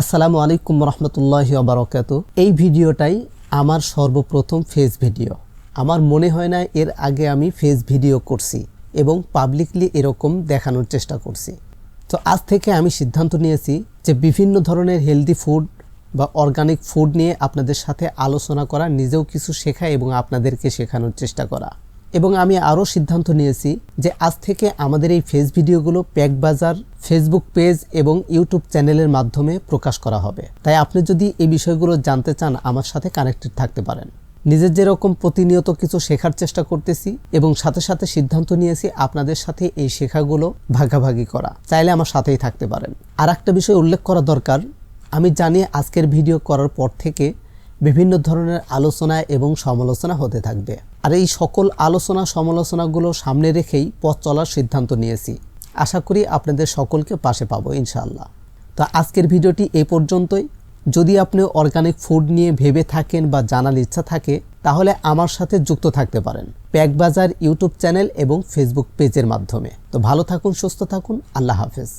আসসালামু আলাইকুম রহমতুল্লাহ বারকাত। এই ভিডিওটাই আমার সর্বপ্রথম ফেস ভিডিও। আমার মনে হয় না এর আগে আমি ফেস ভিডিও করছি এবং পাবলিকলি এরকম দেখানোর চেষ্টা করছি। তো আজ থেকে আমি সিদ্ধান্ত নিয়েছি যে বিভিন্ন ধরনের হেলদি ফুড বা অর্গানিক ফুড নিয়ে আপনাদের সাথে আলোচনা করা, নিজেও কিছু শেখা এবং আপনাদেরকে শেখানোর চেষ্টা করা। এবং আমি আরও সিদ্ধান্ত নিয়েছি যে আজ থেকে আমাদের এই ফেস ভিডিওগুলো প্যাক বাজার ফেসবুক পেজ এবং ইউটিউব চ্যানেলের মাধ্যমে প্রকাশ করা হবে। তাই আপনি যদি এই বিষয়গুলো জানতে চান, আমার সাথে কানেক্টেড থাকতে পারেন। নিজের যেরকম প্রতিনিয়ত কিছু শেখার চেষ্টা করতেছি এবং সাথে সাথে সিদ্ধান্ত নিয়েছি আপনাদের সাথে এই শেখাগুলো ভাগাভাগি করা। চাইলে আমার সাথেই থাকতে পারেন। আর একটা বিষয় উল্লেখ করা দরকার। আমি জানি আজকের ভিডিও করার পর থেকে বিভিন্ন ধরনের আলোচনা এবং সমালোচনা হতে থাকবে। আর এই সকল আলোচনা, সমালোচনাগুলো সামনে রেখেই পথ চলার সিদ্ধান্ত নিয়েছি। আশা করি আপনাদের সকলকে পাশে পাবো, ইনশাআল্লাহ। তো আজকের ভিডিওটি এ পর্যন্তই। যদি আপনি অর্গানিক ফুড নিয়ে ভেবে থাকেন বা জানার ইচ্ছা থাকে, তাহলে আমার সাথে যুক্ত থাকতে পারেন। প্যাক বাজার ইউটিউব চ্যানেল এবং ফেসবুক পেজের মাধ্যমে। তো ভালো থাকুন, সুস্থ থাকুন। আল্লাহ হাফেজ।